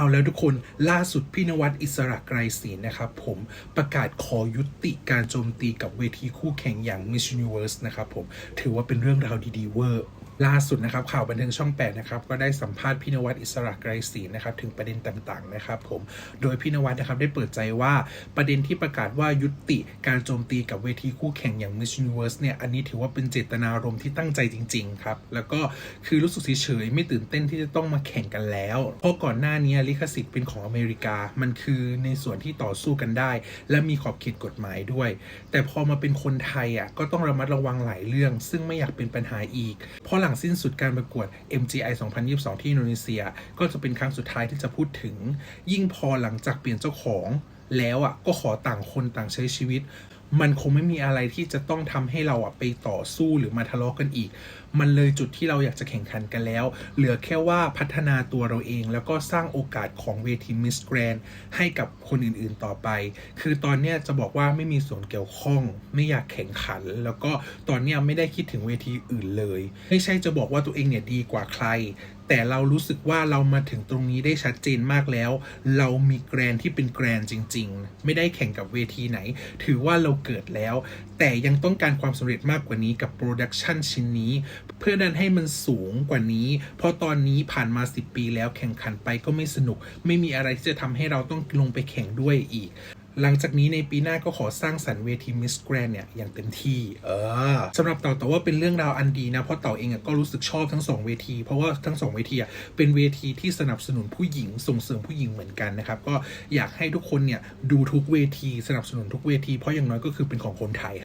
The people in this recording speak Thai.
เอาแล้วทุกคนล่าสุดพี่นวัดอิสระไกรศรีนะครับผมประกาศขอยุติการโจมตีกับเวทีคู่แข่งอย่าง Miss Universe นะครับผมถือว่าเป็นเรื่องราวดีๆเวอร์ ล่าสุดนะครับข่าวบันเทิงช่อง 8 นะครับ ก็ได้สัมภาษณ์พี่นวัดอิสระไกรศรีนะครับ ถึงประเด็นต่างๆนะครับผมโดยพี่นวัดนะครับได้เปิดใจว่าประเด็นที่ประกาศว่ายุติการโจมตีกับเวทีคู่แข่งอย่าง Miss Universe เนี่ยอันนี้ถือว่าเป็นเจตนารมณ์ที่ตั้งใจจริง ๆ ครับ แล้วก็คือรู้สึกเฉยๆไม่ตื่นเต้นที่จะต้องมาแข่งกันแล้ว เพราะก่อนหน้านี้ลิขสิทธิ์เป็นของอเมริกา มันคือในส่วนที่ต่อสู้กันได้ และมีขอบเขตกฎหมายด้วย แต่พอมาเป็นคนไทยอะก็ต้องระมัดระวังหลายเรื่อง ซึ่งไม่อยากเป็นปัญหาอีก ราะหลังสิ้นสุดการประกวด MGI 2022 ที่อินโดนีเซีย ก็จะเป็นครั้งสุดท้ายที่จะพูดถึง ยิ่งพอหลังจากเปลี่ยนเจ้าของแล้วอะก็ขอต่างคนต่างใช้ชีวิต มันคงไม่มีอะไรที่จะต้องทำให้เราอะไปต่อสู้หรือมาทะเลาะกันอีก มันเลยจุดที่เราอยากจะแข่งขันกันแล้ว เหลือแค่ว่าพัฒนาตัวเราเอง แล้วก็สร้างโอกาสของเวทีมิสแกรนให้กับคนอื่นๆต่อไป คือตอนเนี้ยจะบอกว่าไม่มีส่วนเกี่ยวข้อง ไม่อยากแข่งขัน แล้วก็ตอนเนี้ยไม่ได้คิดถึงเวทีอื่นเลย ไม่ใช่จะบอกว่าตัวเองเนี่ยดีกว่าใครแต่เรารู้สึกว่าเรามาถึงตรงนี้ได้ชัดเจนมากแล้ว เรามีแกรนที่เป็นแกรนจริง ๆ ไม่ได้แข่งกับเวทีไหน ถือว่าเราเกิดแล้ว แต่ยังต้องการความสำเร็จมากกว่านี้กับโปรดักชันชิ้นนี้ เพื่อดันให้มันสูงกว่านี้ เพราะตอนนี้ผ่านมา 10 ปีแล้วแข่งขันไปก็ไม่สนุก ไม่มีอะไรที่จะทำให้เราต้องลงไปแข่งด้วยอีก หลังจากนี้ในปีหน้าก็ขอสร้างสรรค์เวทีมิสแกรนเนี่ยอย่างเต็มที่ เออสำหรับเต่าแต่ว่าเป็นเรื่องราวอันดีนะเพราะเต่าเองก็รู้สึกชอบทั้งสองเวที เพราะว่าทั้งสองเวทีอะเป็นเวทีที่สนับสนุนผู้หญิงส่งเสริมผู้หญิงเหมือนกันนะครับก็อยากให้ทุกคนเนี่ยดูทุกเวทีสนับสนุนทุกเวทีเพราะอย่างน้อยก็คือเป็นของคนไทย